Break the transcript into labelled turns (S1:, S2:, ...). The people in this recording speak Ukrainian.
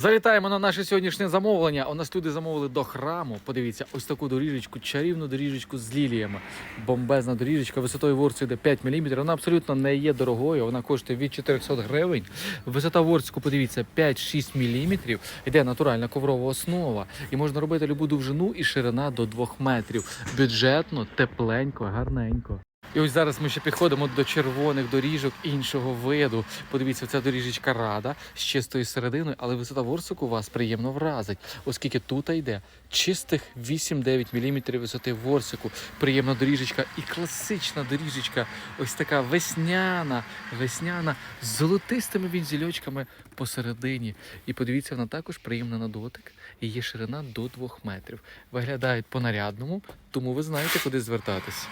S1: Залітаємо на наше сьогоднішнє замовлення. У нас люди замовили до храму. Подивіться, ось таку доріжечку, чарівну доріжечку з ліліями. Бомбезна доріжечка, висотою ворцу йде 5 мм. Вона абсолютно не є дорогою. Вона коштує від 400 гривень. Висота ворцю, подивіться, 5-6 мм. Йде натуральна коврова основа. І можна робити любу довжину і ширина до 2 метрів. Бюджетно, тепленько, гарненько. І ось зараз ми ще підходимо до червоних доріжок іншого виду. Подивіться, ця доріжечка рада з чистою серединою, але висота ворсику вас приємно вразить, оскільки тут йде чистих 8-9 мм висоти ворсику. Приємна доріжечка і класична доріжечка, ось така весняна, весняна з золотистими вінзільочками посередині. І подивіться, вона також приємна на дотик. є ширина до 2 метрів. Виглядають по-нарядному, тому ви знаєте, куди звертатись.